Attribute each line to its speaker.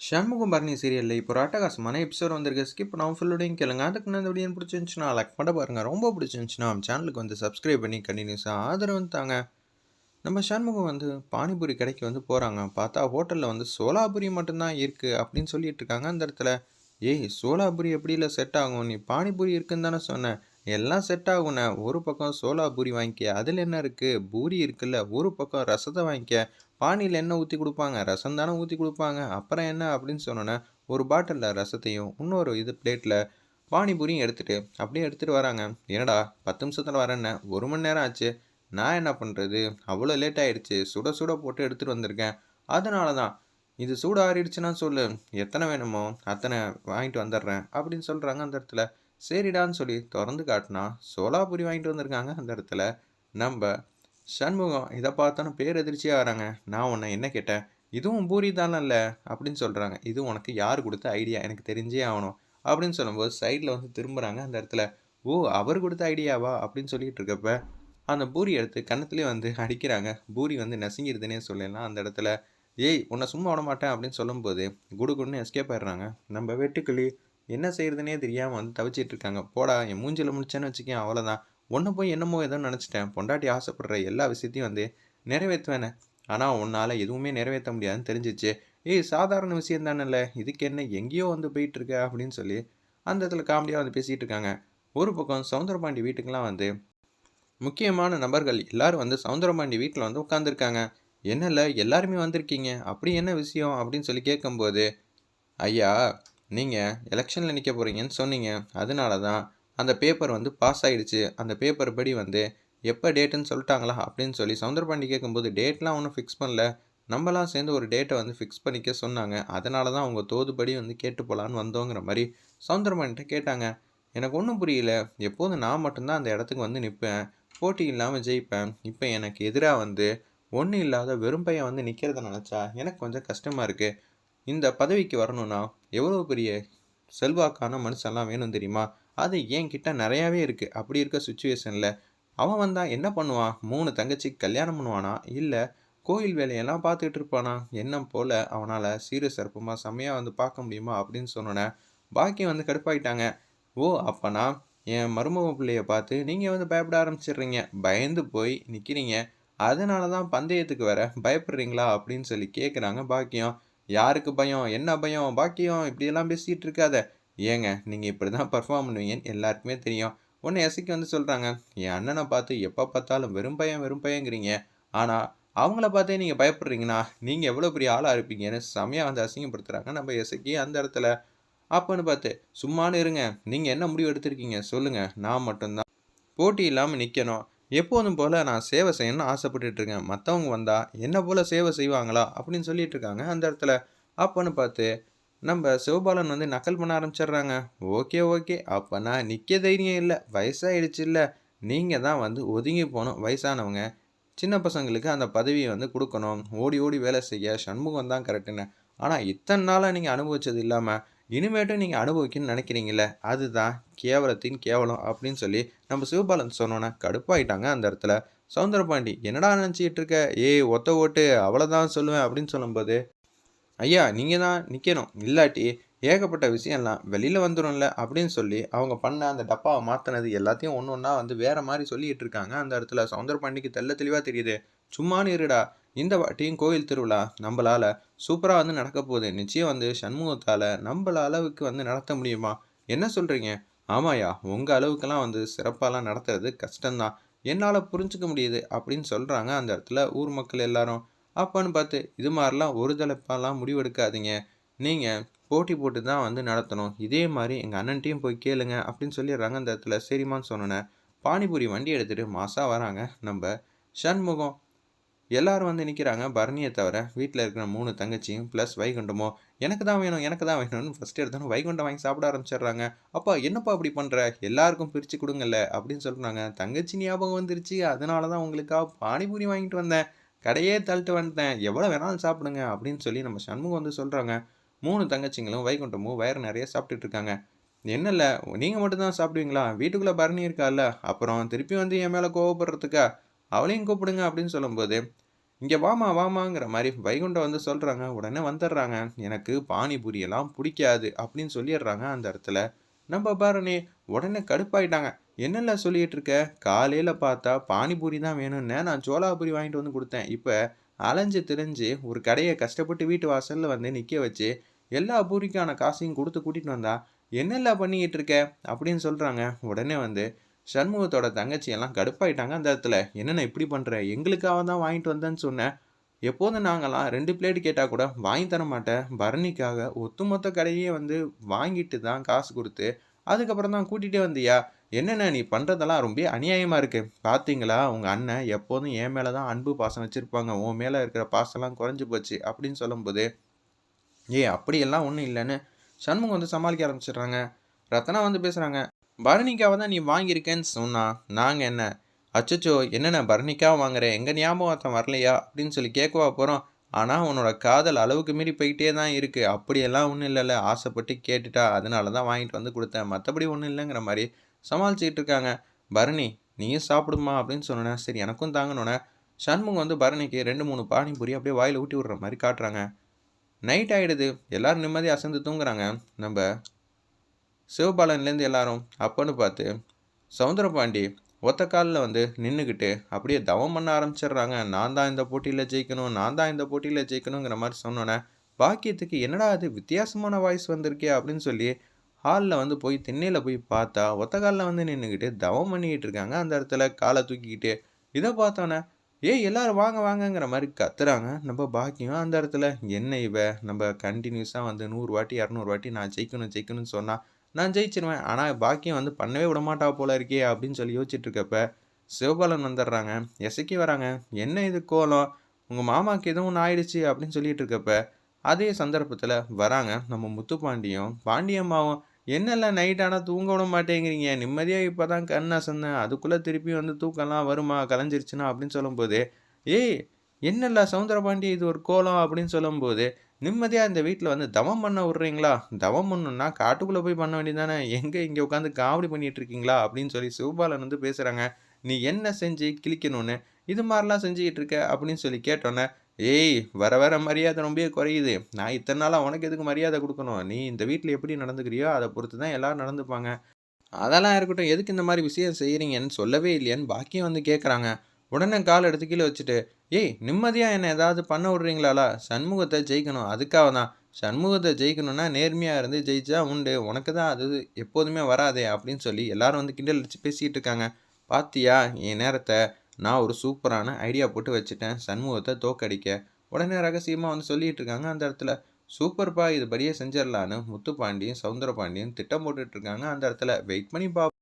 Speaker 1: ஷண்முகம் பரணி சீரியலில் இப்போ ஒரு அட்டகாசமான எபிசோட் வந்திருக்கு. ஸ்கிப் நான் ஃபுல்லோடையும் கேளுங்க. அதுக்கு நான் இந்த வீடியோ பிடிச்சிருந்துச்சுன்னா லைக் பண்ண பாருங்க. ரொம்ப பிடிச்சிருந்துச்சுன்னா நம்ம சேனலுக்கு வந்து சப்ஸ்கிரைப் பண்ணி கண்டினியூஸாக ஆதரவு தாங்க. நம்ம ஷண்முகம் வந்து பானிபூரி கடைக்கு வந்து போகிறாங்க பார்த்தா ஹோட்டலில் வந்து சோலாபுரி மட்டும்தான் இருக்குது அப்படின்னு சொல்லிட்டு இருக்காங்க அந்த இடத்துல. ஏய் சோலாபுரி எப்படி இல்லை செட் ஆகும்? நீ பானிபூரி இருக்குன்னு தானே சொன்னேன் எல்லாம் செட் ஆகுண்ணே ஒரு பக்கம் சோலாபூரி வாங்கிக்க. அதில் என்ன இருக்குது பூரி இருக்குல்ல. ஒரு பக்கம் ரசத்தை வாங்கிக்க. பானியில் என்ன ஊற்றி கொடுப்பாங்க ரசம் தானே ஊற்றி கொடுப்பாங்க. அப்புறம் என்ன அப்படின்னு சொன்னோன்னே ஒரு பாட்டிலில் ரசத்தையும் இன்னொரு இது பிளேட்டில் பானிபூரியும் எடுத்துகிட்டு அப்படியே எடுத்துகிட்டு வராங்க. என்னடா பத்து நிமிஷத்தில் வரேன்ன ஒரு மணி நேரம் ஆச்சு. நான் என்ன பண்ணுறது அவ்வளோ லேட் ஆகிடுச்சு சுட சுட போட்டு எடுத்துகிட்டு வந்திருக்கேன். அதனால தான். இது சூடு ஆறிடுச்சுன்னா சொல்லு. எத்தனை வேணுமோ அத்தனை வாங்கிட்டு வந்துடுறேன் அப்படின்னு சொல்கிறாங்க அந்த இடத்துல. சரிடான்னு சொல்லி திறந்து காட்டினா சோலாபுரி வாங்கிட்டு வந்திருக்காங்க அந்த இடத்துல. நம்ம சண்முகம் இதை பார்த்தோன்னு பேர் எதிர்ச்சியாக வராங்க. நான் உன்னை என்ன கேட்டேன்? இதுவும் பூரி தானல்ல? அப்படின்னு சொல்கிறாங்க இது உனக்கு யார் கொடுத்த ஐடியா? எனக்கு தெரிஞ்சே ஆகணும். அப்படின்னு சொல்லும்போது சைடில் வந்து திரும்புகிறாங்க அந்த இடத்துல. ஓ அவர் கொடுத்த ஐடியாவா? அப்படின்னு சொல்லிட்டு இருக்கப்ப அந்த பூரி எடுத்து கன்னத்துலேயே வந்து அடிக்கிறாங்க. பூரி வந்து நசுங்கிடுதுன்னே சொல்லலாம் அந்த இடத்துல. ஏய் உன்னை சும்மா விட மாட்டேன். அப்படின்னு சொல்லும்போது குடுகுடுன்னு எஸ்கேப் ஆயிடுறாங்க. நம்ம வெட்டுக்கிளி என்ன செய்கிறதுனே தெரியாமல் வந்து தவிச்சிட்டு இருக்காங்க. போடா என் மூஞ்சில் முடிச்சேன்னு வச்சுக்கேன் அவ்வளோதான் ஒன்று போய் என்னமோ ஏதோ நினச்சிட்டேன். பொண்டாட்டி ஆசைப்படுற எல்லா விஷயத்தையும் வந்து நிறைவேற்றுவேனே ஆனால் உன்னால் எதுவுமே நிறைவேற்ற முடியாதுன்னு தெரிஞ்சிச்சு. ஏய் சாதாரண விஷயம் தானேல்ல? இதுக்கு என்ன எங்கேயோ வந்து போயிட்டு இருக்க அப்படின்னு சொல்லி அந்த இடத்துல காமெடியாக வந்து பேசிகிட்டு இருக்காங்க. ஒரு பக்கம் சவுந்தரபாண்டி வீட்டுக்கெலாம் வந்து முக்கியமான நபர்கள் எல்லாரும் வந்து சவுந்தரபாண்டி வீட்டில் வந்து உட்காந்துருக்காங்க என்னல்ல எல்லாருமே வந்திருக்கீங்க. அப்படி என்ன விஷயம் அப்படின்னு சொல்லி கேட்கும்போது ஐயா நீங்கள் எலெக்ஷனில் நிற்க போகிறீங்கன்னு சொன்னீங்க. அதனால தான் அந்த பேப்பர் வந்து பாஸ் ஆகிடுச்சு அந்த பேப்பர் படி வந்து எப்போ டேட்டுன்னு சொல்லிட்டாங்களா அப்படின்னு சொல்லி சவுந்தரபாண்டி கேட்கும்போது டேட்லாம் ஒன்றும் ஃபிக்ஸ் பண்ணல. நம்மளாம் சேர்ந்து ஒரு டேட்டை வந்து ஃபிக்ஸ் பண்ணிக்க சொன்னாங்க. அதனால தான் அவங்க தோதுபடி வந்து கேட்டு போகலான்னு வந்தோங்கிற மாதிரி சவுந்தரபாண்டிகிட்ட கேட்டாங்க. எனக்கு ஒன்றும் புரியல. எப்போதும் நான் மட்டும்தான் அந்த இடத்துக்கு வந்து நிற்பேன் போட்டி இல்லாமல் ஜெயிப்பேன். இப்போ எனக்கு எதிராக வந்து ஒன்றும் இல்லாத வெறும் பையன் வந்து நிற்கிறத நினச்சா எனக்கு கொஞ்சம் கஷ்டமாக இருக்குது இந்த பதவிக்கு வரணும்னா எவ்வளோ பெரிய செல்வாக்கான மனுஷன்லாம் வேணும் தெரியுமா? அது என்கிட்ட நிறையாவே இருக்குது அப்படி இருக்க சுச்சுவேஷனில் அவன் வந்தால் என்ன பண்ணுவான்? மூணு தங்கச்சி கல்யாணம் பண்ணுவானா? இல்லை கோயில் வேலையெல்லாம் பார்த்துட்டு இருப்பானா? என்ன போல் அவனால் சீர சிறப்புமாக செம்மையாக வந்து பார்க்க முடியுமா? அப்படின்னு சொன்னோன்னே பாக்கியம் வந்து கடுப்பாயிட்டாங்க. ஓ அப்பனா என் மருமக பிள்ளைய பார்த்து நீங்கள் வந்து பயப்பட ஆரம்பிச்சிடுறீங்க. பயந்து போய் நிற்கிறீங்க அதனால தான் பந்தயத்துக்கு வர பயப்படுறீங்களா? அப்படின்னு சொல்லி கேட்குறாங்க பாக்கியம். யாருக்கு பயம்? என்ன பயம்? பாக்கியம் இப்படியெல்லாம் பேசிகிட்டு இருக்காத. ஏங்க நீங்கள் இப்படி தான் பர்ஃபார்ம் பண்ணுவீங்கன்னு எல்லாருக்குமே தெரியும். ஒன்று எசைக்கு வந்து சொல்கிறாங்க என் அண்ணனை பார்த்து எப்போ பார்த்தாலும் வெறும் பையன் வெறும் பையங்கிறீங்க ஆனால் அவங்கள பார்த்தே நீங்கள் பயப்படுறீங்கன்னா நீங்கள் எவ்வளோ பெரிய ஆளாக இருப்பீங்கன்னு செமையாக வந்து அசிங்கப்படுத்துகிறாங்க நம்ம எசைக்கு அந்த இடத்துல. அப்போன்னு பார்த்து சும்மானு இருங்க நீங்கள் என்ன முடிவு எடுத்திருக்கீங்க சொல்லுங்கள் நான் மட்டும்தான். போட்டி இல்லாமல் நிற்கணும் எப்போதும் போல் நான் சேவை செய்யணும்னு ஆசைப்பட்டுட்டு இருக்கேன். மற்றவங்க வந்தால் என்ன போல் சேவை செய்வாங்களா? அப்படின்னு சொல்லிட்டு இருக்காங்க அந்த இடத்துல. அப்போன்னு பார்த்து நம்ம சிவபாலன் வந்து நக்கல் பண்ண ஆரம்பிச்சிடுறாங்க. Okay okay. அப்போனா நிற்க தைரியம் இல்லை. வயசாகிடுச்சு இல்லை. நீங்கள் தான் வந்து ஒதுங்கி போகணும் வயசானவங்க. சின்ன பசங்களுக்கு அந்த பதவியை வந்து கொடுக்கணும். ஓடி ஓடி வேலை செய்ய சண்முகம் தான் கரெக்டுன்னு. ஆனால் இத்தனை நாளாக நீங்கள் அனுபவிச்சது இல்லாமல் இனிமேட்டும் நீங்கள் அனுபவிக்கணும்னு நினைக்கிறீங்களே அதுதான் கேவலத்தின் கேவலம் அப்படின்னு சொல்லி நம்ம சிவபாலன் சொன்னோன்னே கடுப்பாயிட்டாங்க அந்த இடத்துல. சவுந்தரபாண்டி என்னடா நினச்சிக்கிட்டு இருக்க? ஏய் ஒத்த ஓட்டு அவ்வளோதான் சொல்லுவேன் அப்படின்னு சொல்லும்போது ஐயா நீங்கள் தான் நிற்கணும் இல்லாட்டி ஏகப்பட்ட விஷயம்லாம் வெளியில் வந்துடும்ல அப்படின்னு சொல்லி அவங்க பண்ண அந்த டப்பாவை மாற்றினது எல்லாத்தையும் ஒன்று ஒன்றா வந்து வேறு மாதிரி சொல்லிகிட்டு இருக்காங்க. அந்த இடத்துல சவுந்தரபாண்டிக்கு தெல்ல தெளிவாக தெரியுது. சும்மானு இருடா. இந்த வாட்டியும் கோயில் திருவிழா நம்மளால் சூப்பராக வந்து நடக்க போகுது. நிச்சயம் வந்து சண்முகத்தால் நம்மள அளவுக்கு வந்து நடத்த முடியுமா? என்ன சொல்கிறீங்க ஆமாயா உங்கள் அளவுக்கெல்லாம் வந்து சிறப்பாலாம் நடத்துறது கஷ்டம்தான். என்னால் புரிஞ்சுக்க முடியுது அப்படின்னு சொல்கிறாங்க அந்த இடத்துல ஊர் மக்கள் எல்லாரும். அப்போன்னு பார்த்து இது மாதிரிலாம் ஒரு தலைப்பாலாம் முடிவெடுக்காதீங்க. நீங்கள் போட்டி போட்டு தான் வந்து நடத்தணும். இதே மாதிரி எங்கள் அண்ணன்ட்டையும் போய் கேளுங்க அப்படின்னு சொல்லிடுறாங்க அந்த இடத்துல சரிம்மான்னு சொன்னோன்னே பானிபூரி வண்டி எடுத்துகிட்டு மாசாக வராங்க. நம்ம ஷண்முகம் எல்லாரும் வந்து நிற்கிறாங்க பரணியை தவிர வீட்டில் இருக்கிற மூணு தங்கச்சியும் ப்ளஸ் வைகுண்டமோ எனக்கு தான் வேணும் எனக்கு தான் வேணும்னு ஃபஸ்ட் எடுத்தோன்னு வைகுண்டம் வாங்கி சாப்பிட ஆரம்பிச்சிடுறாங்க. அப்பா என்னப்பா அப்படி பண்ணுற எல்லாருக்கும் பிரித்து கொடுங்கல்ல அப்படின்னு சொல்கிறாங்க தங்கச்சி ஞாபகம் வந்துருச்சு. அதனால தான் உங்களுக்காக பானிபூரி வாங்கிட்டு வந்தேன். கடையே தள்ளிட்டு வந்துட்டேன். எவ்வளோ வேணாலும் சாப்பிடுங்க அப்படின்னு சொல்லி நம்ம சண்முகம் வந்து சொல்கிறாங்க மூணு தங்கச்சிங்களும் வைகுண்டமும் வயிறு நிறைய சாப்பிட்டுட்டு இருக்காங்க. என்ன இல்லை நீங்கள் மட்டும்தான் சாப்பிடுவீங்களா? வீட்டுக்குள்ளே பரணி இருக்கால அப்புறம் திருப்பி வந்து என் மேலே கோவப்படுறதுக்கா? அவளையும் கூப்பிடுங்க அப்படின்னு சொல்லும்போது இங்கே வாமா வாமாங்கிற மாதிரி வைகுண்டம் வந்து சொல்கிறாங்க உடனே வந்துடுறாங்க. எனக்கு பானிபூரியெல்லாம் பிடிக்காது அப்படின்னு சொல்லிடுறாங்க அந்த இடத்துல. நம்ம பரணி உடனே கடுப்பாயிட்டாங்க. என்னென்ன சொல்லிகிட்டு இருக்க காலையில் பார்த்தா பானிபூரி தான் வேணும்னு நான் சோலாபூரி வாங்கிட்டு வந்து கொடுத்தேன். இப்போ அலைஞ்சு திரிஞ்சு ஒரு கடையை கஷ்டப்பட்டு வீட்டு வாசலில் வந்து நிற்க வச்சு எல்லா பூரிக்கான காசையும் கொடுத்து கூட்டிகிட்டு வந்தா என்னெல்லாம் பண்ணிக்கிட்டு இருக்க அப்படின்னு சொல்கிறாங்க உடனே வந்து சண்முகத்தோட தங்கச்சி எல்லாம் கடுப்பாயிட்டாங்க அந்த இடத்துல. என்னென்ன இப்படி பண்ணுற எங்களுக்காக தான் வாங்கிட்டு வந்தேன்னு சொன்னேன் எப்போதும் நாங்களாம் ரெண்டு பிளேட் கேட்டால் கூட வாங்கி தர மாட்டேன். பரணிக்காக ஒத்துமொத்த கடையே வந்து வாங்கிட்டு தான் காசு கொடுத்து அதுக்கப்புறம் தான் கூட்டிகிட்டே வந்தியா? என்னென்ன நீ பண்ணுறதெல்லாம் ரொம்ப அநியாயமாக இருக்குது பார்த்தீங்களா உங்கள் அண்ணன் எப்போதும் என் மேலே தான் அன்பு பாசம் வச்சுருப்பாங்க. உன் மேலே இருக்கிற பாசம்லாம் குறைஞ்சி போச்சு அப்படின்னு சொல்லும்போது ஏய் அப்படியெல்லாம் ஒன்றும் இல்லைன்னு சண்முகம் வந்து சமாளிக்க ஆரம்பிச்சிடுறாங்க. ரத்னா வந்து பேசுகிறாங்க பரணிக்காக தான் நீ வாங்கியிருக்கேன்னு சொன்னா நாங்கள் என்ன அச்சச்சோ என்னென்ன பரணிக்காக வாங்குறேன்? எங்கள் ஞாபகத்தம் வரலையா? அப்படின்னு சொல்லி கேட்கவா போகிறோம் ஆனால் உன்னோட காதல் அளவுக்கு மீறி போயிட்டே தான் இருக்குது அப்படியெல்லாம் ஒன்றும் இல்லைல்ல. ஆசைப்பட்டு கேட்டுட்டா அதனால தான் வாங்கிட்டு வந்து கொடுத்தேன். மற்றபடி ஒன்றும் இல்லைங்கிற மாதிரி சமாளிச்சுக்கிட்டு இருக்காங்க. பரணி நீயும் சாப்பிடுமா? அப்படின்னு சொன்னேன் சரி எனக்கும் தாங்கணுன்னே சண்முகம் வந்து பரணிக்கு ரெண்டு மூணு பானிபூரி அப்படியே வாயில் ஊட்டி விடுற மாதிரி காட்டுறாங்க. நைட் ஆகிடுது எல்லோரும் நிம்மதியாக அசந்து தூங்குறாங்க. நம்ம சிவபாலன்லேருந்து எல்லாரும் அப்பன்னு பார்த்து சவுந்தரபாண்டி ஒத்த காலில் வந்து நின்றுக்கிட்டு அப்படியே தவம் பண்ண ஆரம்பிச்சிடுறாங்க. நான் தான் இந்த போட்டியில் ஜெயிக்கணும் நான் தான் இந்த போட்டியில் ஜெயிக்கணுங்கிற மாதிரி சொன்னோன்னே பாக்கியத்துக்கு என்னடா அது வித்தியாசமான வாய்ஸ் வந்திருக்கே? அப்படின்னு சொல்லி ஹாலில் வந்து போய் திண்ணையில் போய் பார்த்தா ஒத்த காலில் வந்து நின்றுக்கிட்டு தவம் பண்ணிக்கிட்டு இருக்காங்க. அந்த இடத்துல காலை தூக்கிக்கிட்டு இதை பார்த்தோன்னே ஏய் எல்லோரும் வாங்க வாங்கங்கிற மாதிரி கத்துறாங்க. நம்ம பாக்கியம் அந்த இடத்துல. என்ன இவ? நம்ம கண்டினியூஸாக வந்து நூறு வாட்டி இரநூறு வாட்டி நான் ஜெயிக்கணும் ஜெயிக்கணும்னு சொன்னால் நான் ஜெயிச்சிருவேன். ஆனால் பாக்கியம் வந்து பண்ணவே விடமாட்டா போல இருக்கே அப்படின்னு சொல்லி யோசிச்சுட்டு இருக்கப்ப சிவபாலன் வந்துடுறாங்க. எசக்கி வராங்க. என்ன இது கோலம்? உங்கள் மாமாவுக்கு எதுவும் ஒன்று ஆயிடுச்சு? அப்படின்னு சொல்லிட்டு இருக்கப்ப அதே சந்தர்ப்பத்தில் வராங்க நம்ம முத்துப்பாண்டியும் பாண்டியம்மாவும் என்னெல்லாம் நைட் ஆனால் தூங்க விட மாட்டேங்கிறீங்க. நிம்மதியாக இப்போ தான் கண் அசந்தேன். அதுக்குள்ளே திருப்பி வந்து தூக்கம்லாம் வருமா? கலைஞ்சிருச்சுன்னா? அப்படின்னு சொல்லும்போது ஏய் என்னல்ல சவுந்தரபாண்டி இது ஒரு கோலம்? அப்படின்னு சொல்லும்போது நிம்மதியாக இந்த வீட்டில் வந்து தவம் பண்ண விட்றீங்களா? தவம் பண்ணணுன்னா காட்டுக்குள்ளே போய் பண்ண வேண்டியதானே எங்கே இங்கே உட்காந்து காமெடி பண்ணிட்டு இருக்கீங்களா? அப்படின்னு சொல்லி சிவபாலன் வந்து பேசுகிறாங்க நீ என்ன செஞ்சு கிழிக்கணும்னு? இது மாதிரிலாம் செஞ்சுக்கிட்டு இருக்க அப்படின்னு சொல்லி கேட்டோன்னே ஏய் வர வர மரியாதை ரொம்ப குறையுது. நான் இத்தனை நாளாக உனக்கு எதுக்கு மரியாதை கொடுக்கணும்? நீ இந்த வீட்டில் எப்படி நடந்துக்கிறியோ அதை பொறுத்து தான் எல்லோரும் நடந்துப்பாங்க. அதெல்லாம் இருக்கட்டும் எதுக்கு இந்த மாதிரி விஷயம் செய்கிறீங்கன்னு சொல்லவே இல்லையான்னு பாக்கியம் வந்து கேட்குறாங்க உடனே கால் எடுத்து கீழே வச்சுட்டு ஏய் நிம்மதியாக என்னை ஏதாவது பண்ண விட்றீங்களாலா சண்முகத்தை ஜெயிக்கணும். அதுக்காக தான். சண்முகத்தை ஜெயிக்கணும்னா நேர்மையாக இருந்து ஜெயிச்சா உண்டு. உனக்கு தான் அது எப்போதுமே வராதே அப்படின்னு சொல்லி எல்லாரும் வந்து கிண்டல் வச்சு பேசிகிட்டு இருக்காங்க. பாத்தியா என் நேரத்தை நான் ஒரு சூப்பரான ஐடியா போட்டு வச்சுட்டேன். சண்முகத்தை தோக்கடிக்க. உடனே ரகசியமாக வந்து சொல்லிட்டு இருக்காங்க அந்த இடத்துல. சூப்பர்ப்பா இது படியே செஞ்சிடலான்னு முத்துப்பாண்டியும் சவுந்தரபாண்டியும் திட்டம் போட்டுட்ருக்காங்க அந்த இடத்துல. வெயிட் பண்ணி பா